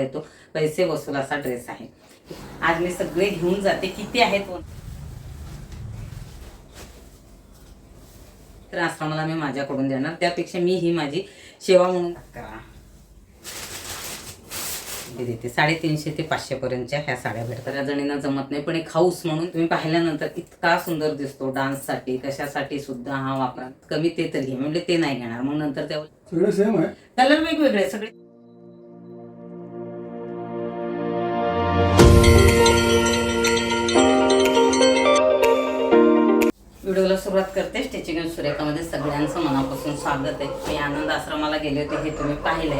येतो. पैसे वसूल असा ड्रेस आहे. आज मी सगळे घेऊन जाते. किती आहेत तर आश्रमाला मी माझ्याकडून देणार. त्यापेक्षा मी ही माझी सेवा म्हणून करा. मी देते साडेतीनशे ते पाचशे पर्यंतच्या ह्या साड्या भेटतात. त्या जणींना जमत नाही. पण एक हाऊस म्हणून तुम्ही पाहिल्यानंतर इतका सुंदर दिसतो. डान्ससाठी कशासाठी सुद्धा हा वापरा. कमी ते तरी घे म्हणजे ते नाही घेणार. मग नंतर त्या सगळे सेम आहे. कलर वेगवेगळे सगळे करते अँड सुरेखामध्ये सगळ्यांचं मनापासून स्वागत आहे. मी आनंद आश्रमाला गेले होते हे तुम्ही पाहिले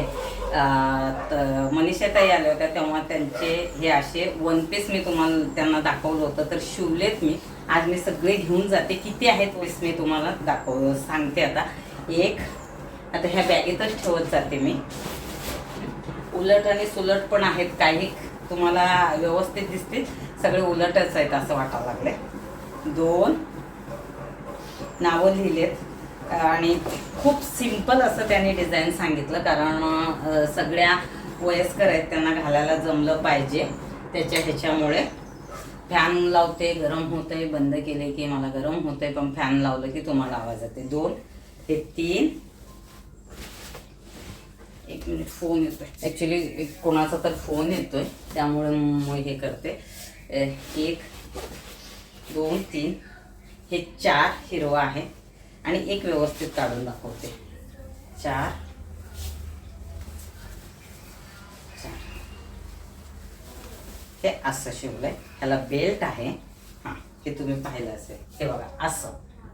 अं, तर मनीषा आल्या होत्या तेव्हा त्यांचे हे असे वन पीस मी तुम्हाला त्यांना दाखवलं होतं. तर शिवलेत मी. आज मी सगळे घेऊन जाते. किती आहेत पीस मी तुम्हाला दाखव सांगते आता. एक आता ह्या बॅगेतच ठेवत जाते मी. उलट आणि सुलट पण आहेत काही. तुम्हाला व्यवस्थित दिसतील. सगळे उलटच आहेत असं वाटायला लागले दोन नावं लिहिलेत. आणि खूप सिंपल असं त्यांनी डिझाईन सांगितलं कारण सगळ्या वयस्कर आहेत त्यांना घालायला जमलं पाहिजे. त्याच्या ह्याच्यामुळे फॅन लावते गरम होतंय बंद केले की मला गरम होतंय पण फॅन लावलं की तुम्हाला आवाज येते दोन हे तीन. एक मिनिट फोन येतोय. ॲक्च्युली कोणाचा तर फोन येतोय त्यामुळे मग हे करते. एक दोन तीन. हे चार हिरवा आहे. आणि एक व्यवस्थित काढून दाखवते. चार. चार. हे असं शिवलंय. ह्याला बेल्ट आहे. हां हे तुम्ही पाहिलं असेल. हे बघा असं.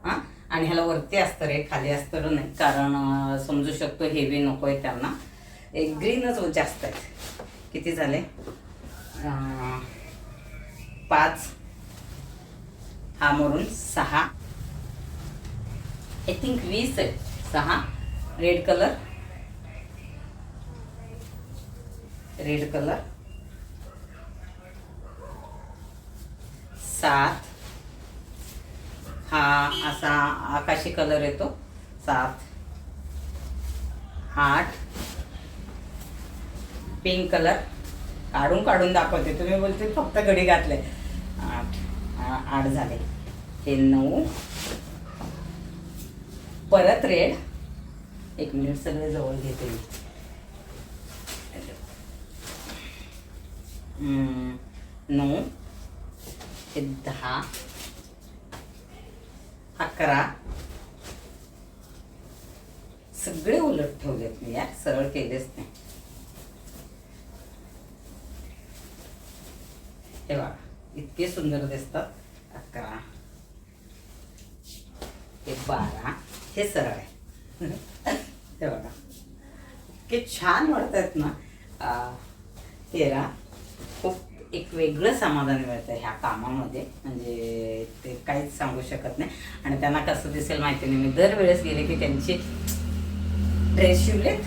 हां आणि ह्याला वरती असतं रे खाली असतं नाही कारण समजू शकतो हेवी नको आहे त्यांना. एक ग्रीनच जास्त आहेत. किती झाले? पाच. आमरून सहा. आय थिंक वीस आहे. सहा. रेड कलर रेड कलर सात. हा असा आकाशी कलर येतो. सात. आठ. पिंक कलर काढून काढून दाखवते. तुम्ही बोलते फक्त घडी घातले आठ झाले. हे नऊ. परत रेड. एक मिनिट सगळे जवळ घेते मी. नऊ. हे दहा. अकरा. सगळे उलट ठेवलेत मी यार. सरळ केलेच नाही. हे बघा. इतके सुंदर दिसतात. अकरा. हे बारा. हे सरळ आहे. हे बघा. इतके छान वाटतात ना. तेरा. खूप एक वेगळं समाधान मिळतं ह्या कामामध्ये. म्हणजे ते काहीच सांगू शकत नाही. आणि त्यांना कसं दिसेल माहिती नाही. मी दरवेळेस गेले की त्यांची ड्रेस शिवलेत.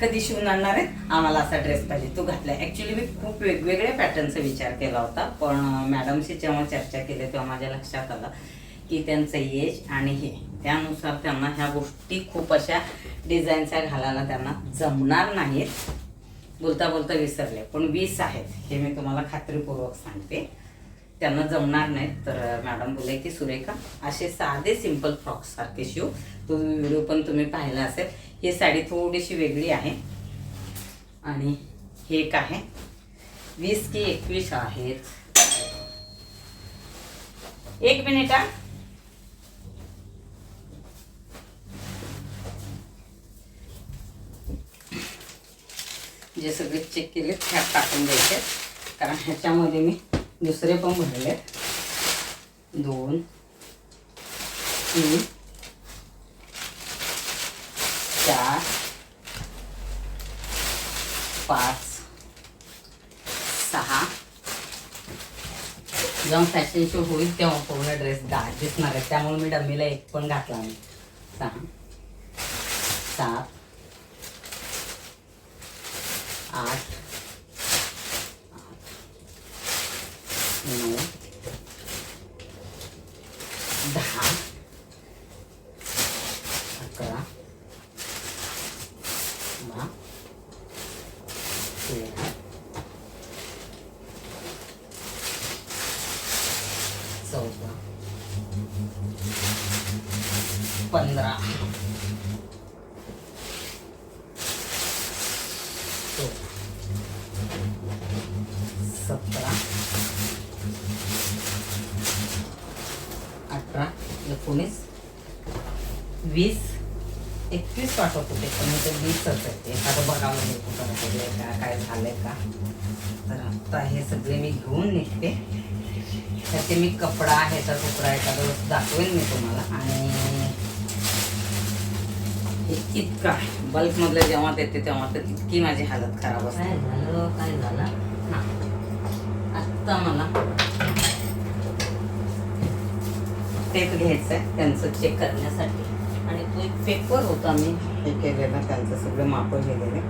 कधी शिवून आणणार आहेत? आम्हाला असा ड्रेस पाहिजे. तू घातला. ॲक्च्युली मी खूप वेगवेगळ्या पॅटर्नचा विचार केला होता. पण मॅडमशी जेव्हा चर्चा केली तेव्हा माझ्या लक्षात आलं की त्यांचं एज आणि हे. त्यानुसार त्यांना ह्या गोष्टी खूप अशा डिझाईनच्या घालायला त्यांना जमणार नाहीत. बोलता बोलता विसरले. पण वीस आहेत. हे मी तुम्हाला खात्रीपूर्वक सांगते. त्यांना जमणार नाहीत. तर मॅडम बोलले की सुरेखा असे साधे सिंपल फ्रॉक्स सारखे शिव. तो व्हिडिओ पण तुम्ही पाहिला असेल. ही साडी थोडीशी वेगळी आहे. आणि हे एक आहे. वीस की एकवीस आहेत. एक मिनिट हा. जे सगळे चेक केले ह्यात टाकून द्यायचे. कारण ह्याच्यामध्ये मी दुसरे पण भरले दोन तीन चार पाच सहा. जेव्हा फॅशन शो होईल तेव्हा पूर्ण ड्रेस दा दिसणार आहे. त्यामुळे मी डम्मीला एक पण घातला नाही. सहा सात आठ नऊ दहा अकरा बारा तेरा पंधरा. सतरा. अठरा. एकोणीस. वीस. एकवीस वाटत होते पण ते वीसच आहे. एखादं बघावं लागेल म्हणजे कुठं वगैरे का काय झालंय का. तर आत्ता हे सगळे मी घेऊन निघते. त्याचे मी कपडा ह्याचा तुकडा एखादं वेळेस दाखवेन मी तुम्हाला. आणि इतका. बल्कमधलं जेव्हा देते तेव्हा तर इतकी माझी हालत खराब असते. काय झालं? काय झालं? हा. आत्ता मला. टेप घ्यायचं आहे त्यांचं चेक करण्यासाठी. आणि तो एक पेपर होता मी हे केलेला त्यांचं सगळे मापं गेलेले.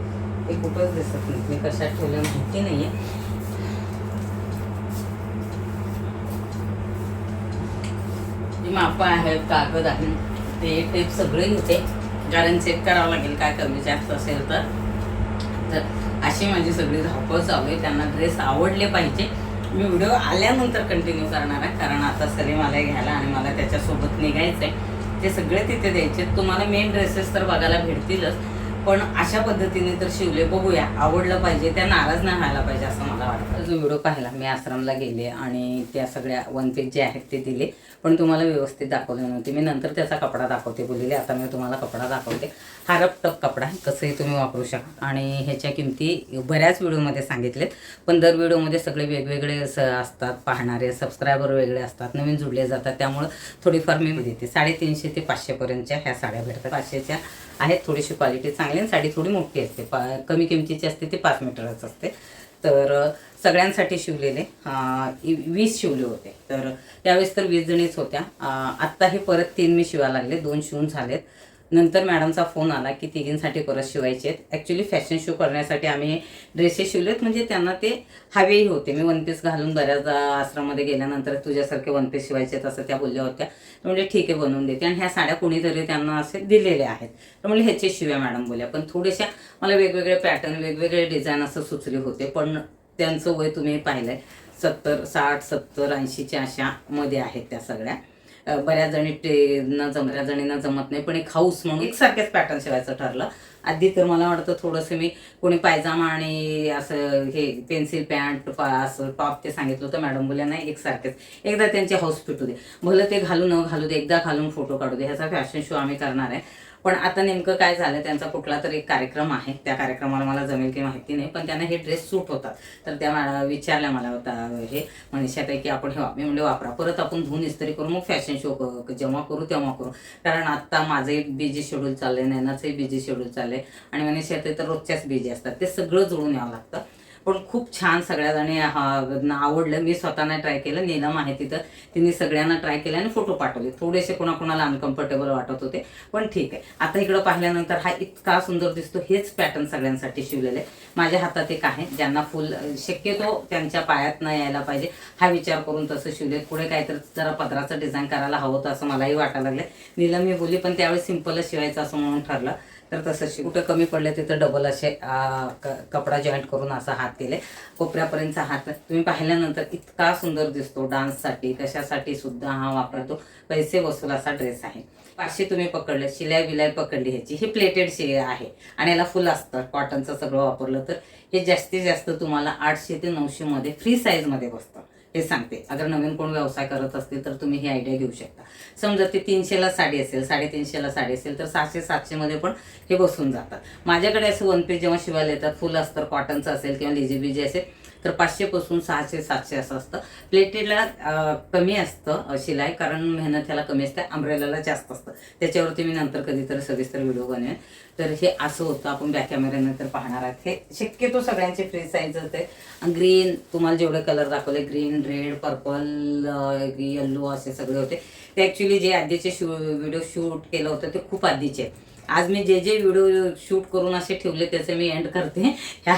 ते कुठंच दिसत नाही मी कशात ठेवलं माहिती नाही आहे मापं आहेत कागद आहे ते टेप सगळे घेते कारण चेक करावं लागेल काय कमी जास्त असेल तर. तर अशी माझी सगळी धावपळ चालू आहे. त्यांना ड्रेस आवडले पाहिजे. मी व्हिडिओ आल्यानंतर कंटिन्यू करणार आहे. कारण आता सरी मला घ्यायला आणि मला त्याच्यासोबत निघायचं आहे ते सगळे तिथे द्यायचे तुम्हाला मेन ड्रेसेस तर बघायला भेटतीलच. पण अशा पद्धतीने तर शिवले बघूया. आवडलं पाहिजे त्या नाराज नाही व्हायला पाहिजे असं मला वाटतं. जो व्हिडिओ पाहिला मी आश्रमला गेले आणि त्या सगळ्या वन पीस जे आहेत ते दिले. पण तुम्हाला व्यवस्थित दाखवले नव्हते. मी नंतर त्याचा कपडा दाखवते बोललेले आता मी तुम्हाला कपडा दाखवते. हा रपटप कपडा आहे कसंही तुम्ही वापरू शकता. आणि ह्याच्या किमती बऱ्याच व्हिडिओमध्ये सांगितलेत. पण दर व्हिडिओमध्ये सगळे वेगवेगळे स असतात पाहणारे सबस्क्रायबर वेगळे असतात नवीन जुडले जातात. त्यामुळं थोडीफार मी देते. साडेतीनशे ते पाचशेपर्यंतच्या ह्या साड्या भेटतात. पाचशेच्या आहेत थोडीशी क्वालिटी चांगली आणि साडी थोडी मोठी असते. पा कमी किमतीची असते ती पाच मीटरच असते. तर सगळ्यांसाठी शिवलेले वीस शिवले होते. तर त्यावेळेस तर वीस जणीच होत्या. आत्ता हे परत तीन मी शिवायला लागले दोन शिवून झालेत. नंतर मॅडमचा फोन आला की तिघींसाठी परत शिवायचे आहेत. ॲक्च्युली फॅशन शो करण्यासाठी आम्ही ड्रेसेस शिवलेत म्हणजे त्यांना ते हवेही होते. मी वन पीस घालून बऱ्याचदा आश्रममध्ये गेल्यानंतर तुझ्यासारखे वन पीस शिवायचे आहेत असं त्या बोलल्या होत्या. तर म्हणजे ठीक आहे बनवून देते. आणि ह्या साड्या कोणीतरी त्यांना असे दिलेल्या आहेत. तर म्हणजे ह्याचे शिव्या मॅडम बोल्या पण थोड्याशा मला वेगवेगळे पॅटर्न वेगवेगळे डिझाईन असं सुचले होते. पण त्यांचं वय तुम्ही पाहिलं आहे सत्तर साठ सत्तर ऐंशीच्या अशा मध्ये आहेत त्या सगळ्या. बऱ्याच जणी ते जम बऱ्याच जणींना जमत नाही पण एक हाऊस म्हणून एकसारख्याच पॅटर्न शिवायचं ठरलं. आधी तर मला वाटतं थोडंसं मी कोणी पायजामा आणि असं हे पेन्सिल पॅन्ट असं टॉप ते सांगितलं होतं मॅडम बोलल्या नाही एकसारखेच. एकदा त्यांची हाऊस फिटू दे. भलं ते घालू न घालू दे एकदा घालून फोटो काढू दे. ह्याचा फॅशन शो आम्ही करणार आहे. पण आता नेमकं काय झालं त्यांचा कुठला तरी एक कार्यक्रम आहे. त्या कार्यक्रमाला मला जमेल की माहिती नाही पण त्यांना हे ड्रेस सूट होतात. तर त्या विचारल्या मला होता हे मनीषाताई की आपण हे मी म्हणजे वापरा. परत आपण धुवून इस्त्री करू मग फॅशन शो जेव्हा करू तेव्हा करू. कारण आता माझंही बिझी शेड्यूल चाललंय नैनाचंही बिझी शेड्यूल चाललंय. आणि मनीषाताई तर रोजच्याच बिझी असतात. ते सगळं जुळून यावं लागतं. पण खूप छान सगळ्या जणी हा- आवडलं. मी स्वतःना ट्राय केलं नीलम आहे तिथं. तिने सगळ्यांना ट्राय केलं आणि फोटो पाठवले. थोडेसे कोणाकोणाला अनकम्फर्टेबल वाटत होते पण ठीक आहे. आता इकडं पाहिल्यानंतर हा इतका सुंदर दिसतो. हेच पॅटर्न सगळ्यांसाठी शिवलेले आहे. माझ्या हातात एक आहे ज्यांना फुल शक्यतो त्यांच्या पायात न यायला पाहिजे. हा विचार करून तसं शिवले. पुढे काहीतरी जरा पदराचं डिझाईन करायला हवं होतं असं मलाही वाटायला लागलं नीलम मी बोली पण त्यावेळेस सिम्पलच शिवायचं असं म्हणून ठरलं. तर तसं कुठं कमी पडले तिथं डबल असे क- कपडा जॉईंट करून असा हात केले. कोपऱ्यापर्यंतचा हात तुम्ही पाहिल्यानंतर इतका सुंदर दिसतो डान्ससाठी कशासाठी सुद्धा हा वापरतो. पैसे वसूल असा ड्रेस आहे. पाचशे तुम्ही पकडले शिलाई बिलाई पकडली ह्याची. ही प्लेटेड शे आहे. आणि याला फुल असतं. कॉटनचं सगळं वापरलं तर हे जास्तीत जास्त तुम्हाला आठशे ते नऊशे मध्ये फ्री साईजमध्ये बसतं. हे सांगते. अगर नवीन कोण व्यवसाय करत असतील तर तुम्ही ही आयडिया घेऊ शकता. समजा ते तीनशेला साडी असेल साडेतीनशेला साडी असेल तर सहाशे सातशे मध्ये पण हे बसून जातात. माझ्याकडे असं वन पीस जेव्हा शिवायला येतात फुल अस्तर कॉटनचं असेल किंवा लेजी बिजी असेल तर पाचशेपासून सहाशे सातशे असं असतं. प्लेटेडला कमी असतं शिलाई कारण मेहनत ह्याला कमी असते अम्ब्रेलाला जास्त असतं. त्याच्यावरती मी नंतर कधीतरी सविस्तर व्हिडिओ बनवेन. तर हे असं होतं आपण बॅक कॅमेऱ्यानंतर पाहणार आहात. हे शक्यतो सगळ्यांचे फ्री साईज होते. ग्रीन तुम्हाला जेवढे कलर दाखवले ग्रीन रेड पर्पल येल्लो असे सगळे होते. ते ॲक्च्युली जे आधीचे शू व्हिडिओ शूट केलं होतं ते खूप आधीचे. आहे आज मी जे जे व्हिडिओ शूट करून असे ठेवले त्याचे मी एंड करते. ह्या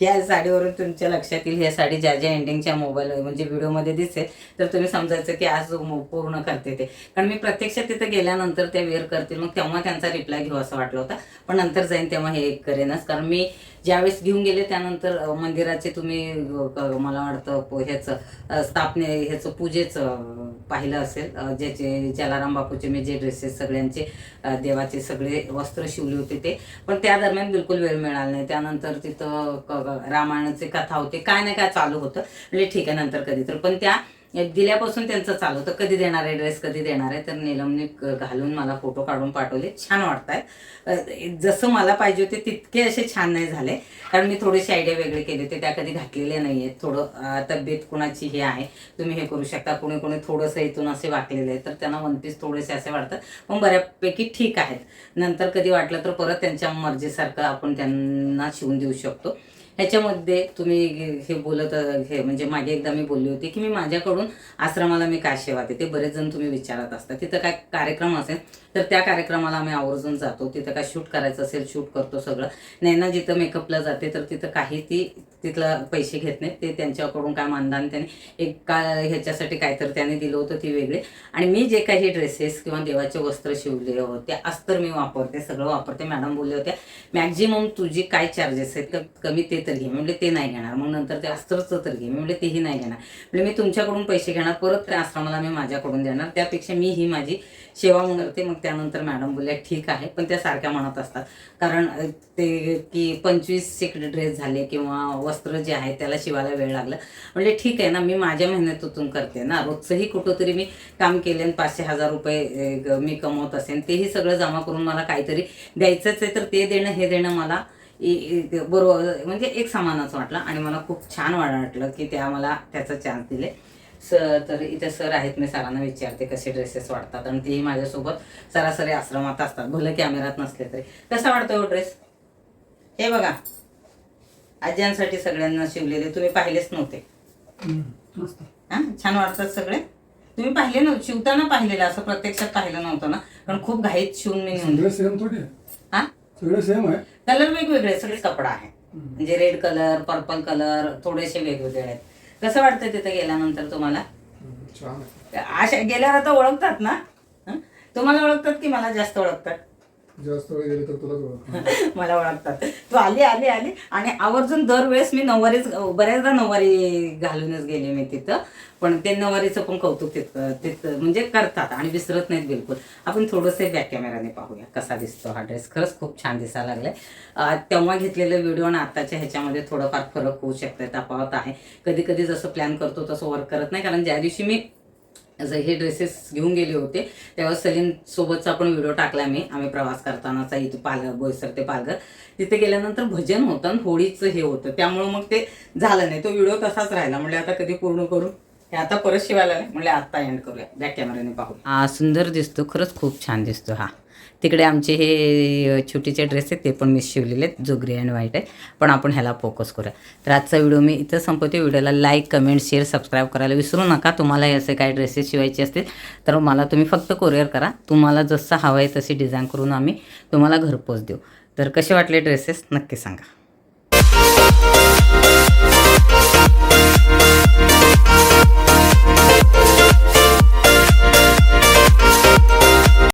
ह्या साडीवरून तुमच्या लक्षात येईल ह्या साडी ज्या ज्या एंडिंगच्या मोबाईल म्हणजे व्हिडिओमध्ये दिसेल तर तुम्ही समजायचं की आज पूर्ण करते ते. कारण मी प्रत्यक्षात तिथे गेल्यानंतर ते वेअर करतील मग तेव्हा त्यांचा रिप्लाय घेऊ असं वाटलं होतं. पण नंतर जाईन तेव्हा हे करेनच. कारण मी ज्यावेळेस घेऊन गेले त्यानंतर मंदिराचे तुम्ही मला वाटतं ह्याचं स्थापने ह्याचं पूजेचं पाहिलं असेल. ज्याचे जलाराम बापूचे मी जे ड्रेसेस सगळ्यांचे देवाचे सगळे वस्त्र शिवले होते ते. पण त्या दरम्यान बिलकुल वेळ मिळाला नाही. त्यानंतर तिथं रामायणाचे कथा होते. काय नाही काय चालू होतं. म्हणजे ठीक आहे नंतर कधी तर पण त्या दिल्यापासून त्यांचं चालू. तर कधी देणार आहे ड्रेस कधी देणार आहे? तर नीलमने घालून मला फोटो काढून पाठवले. छान वाटतायत जसं मला पाहिजे होते तितके असे छान नाही झाले. कारण मी थोडेसे आयडिया वेगळे केले होते. त्या कधी घातलेले नाही आहेत थोडं तब्येत कुणाची हे आहे. तुम्ही हे करू शकता. कोणी कोणी थोडंसं इथून असे वाकलेले आहेत. तर त्यांना वन पीस थोडेसे असे वाटतात पण बऱ्यापैकी ठीक आहेत. नंतर कधी वाटलं तर परत त्यांच्या मर्जीसारखं आपण त्यांना शिवून देऊ शकतो. ह्याच्यामध्ये तुम्ही हे बोलत हे म्हणजे मागे एकदा मी बोलली होती की मी माझ्याकडून आश्रमाला मी काय सेवा देते? बरेच जण तुम्ही विचारत असता तिथं काय कार्यक्रम असेल? तर त्या कार्यक्रमाला आम्ही आवर्जून जातो. तिथं काय शूट करायचं असेल शूट करतो सगळं. नैना जिथं मेकअपला जाते तर तिथं काही ती तिथलं पैसे घेत नाहीत. ते त्यांच्याकडून काय मानधन त्याने एक का ह्याच्यासाठी काहीतरी त्याने दिलं होतं ती वेगळी. आणि मी जे काही ड्रेसेस किंवा देवाचे वस्त्र शिवले होते अस्तर मी वापरते सगळं वापरते. मॅडम बोलले होत्या मॅक्झिमम तुझी काय चार्जेस आहेत? तर कमी ते तर घे. म्हणजे ते नाही घेणार. मग नंतर ते अस्त्रचं तर घे. मी तेही नाही घेणार. म्हणजे मी तुमच्याकडून पैसे घेणार. परत त्या आश्रमाला मी माझ्याकडून देणार. त्यापेक्षा मी ही माझी सेवा म्हणून करते मग त्यानंतर मॅडम बोलल्या ठीक आहे. पण त्या सारख्या म्हणत असतात. कारण ते की पंचवीस ड्रेस झाले किंवा वस्त्र जे आहे त्याला शिवायला वेळ लागला. म्हणजे ठीक आहे ना मी माझ्या मेहनतीतून करते ना. रोजचंही कुठंतरी मी काम केले आणि पाचशे हजार रुपये मी कमवत असेल तेही सगळं जमा करून मला काहीतरी द्यायचंच आहे तर ते देणं हे देणं मला बरोबर म्हणजे एक समानच वाटलं आणि मला खूप छान वाटलं की त्या मला त्याचा चान्स दिले. सर तर इथे सर आहेत मी सरांना विचारते कसे ड्रेसेस वाटतात आणि तेही माझ्यासोबत सरासरी आश्रमात असतात. भले कॅमेरात नसले तरी. कसा वाटतो ड्रेस हे बघा. आज्यांसाठी सगळ्यांना शिवलेले तुम्ही पाहिलेच नव्हते. हा? छान वाटतात सगळे? तुम्ही पाहिले नव्हते शिवताना पाहिलेलं असं प्रत्यक्षात पाहिलं नव्हतं ना? कारण खूप घाईत शिवून मी नेऊन. हा? सगळे सेम आहे. कलर वेगवेगळे सगळे कपडा आहे म्हणजे रेड कलर पर्पल कलर थोडेसे वेगवेगळे आहेत. कसं वाटतं तिथे गेल्यानंतर तुम्हाला? छान आहे. अशा गेल्यावर आता ओळखतात ना? हं? तुम्हाला ओळखतात की मला जास्त ओळखतात? जास्त वेळ गेले तर तुलाच ओळख मला ओळखतात. तू आली आली आली. आणि आवर्जून दरवेळेस मी नऊवारीच बऱ्याचदा नऊवारी घालूनच गेले मी तिथं. पण ते नऊवारीचं पण कौतुक तिथं तिथं म्हणजे करतात आणि विसरत नाहीत बिलकुल. आपण थोडंसं बॅक कॅमेराने पाहूया कसा दिसतो हा ड्रेस खरंच खूप छान दिसायला लागलाय. तेव्हा घेतलेला व्हिडिओ आणि आताच्या ह्याच्यामध्ये थोडंफार फरक होऊ शकतोय तपावत आहे. कधी कधी जसं प्लॅन करतो तसं वर्क करत नाही. कारण ज्या दिवशी मी हे ड्रेसेस घेऊन गेले होते. तेव्हा सलीम सोबतचा पण व्हिडिओ टाकला मी आम्ही प्रवास करतानाचा इथं पालघर बोईसर ते पालघर. तिथे गेल्यानंतर भजन होतं आणि होळीचं हे होतं. त्यामुळं मग ते झालं नाही. तो व्हिडिओ तसाच राहिला. म्हणजे आता कधी पूर्ण करू? हे आता परत शिवायला नाही म्हणजे आता एंड करूया. बॅक कॅमेऱ्याने पाहू. हा सुंदर दिसतो. खरंच खूप छान दिसतो हा. तिकडे आमचे हे छोटीचे ड्रेस आहेत ते पण मी शिवलेले आहेत. जो ग्रे अँड व्हाईट आहे. पण आपण ह्याला फोकस करूया. तर आजचा व्हिडिओ मी इथं संपवते. व्हिडिओला लाईक कमेंट शेअर सबस्क्राईब करायला विसरू नका. तुम्हाला हे असे काही ड्रेसेस शिवायचे असतील तर मला तुम्ही फक्त कोरिअर करा. तुम्हाला जसं हवं आहे तशी डिझाईन करून आम्ही तुम्हाला घरपोच देऊ. तर कसे वाटले ड्रेसेस नक्की सांगा.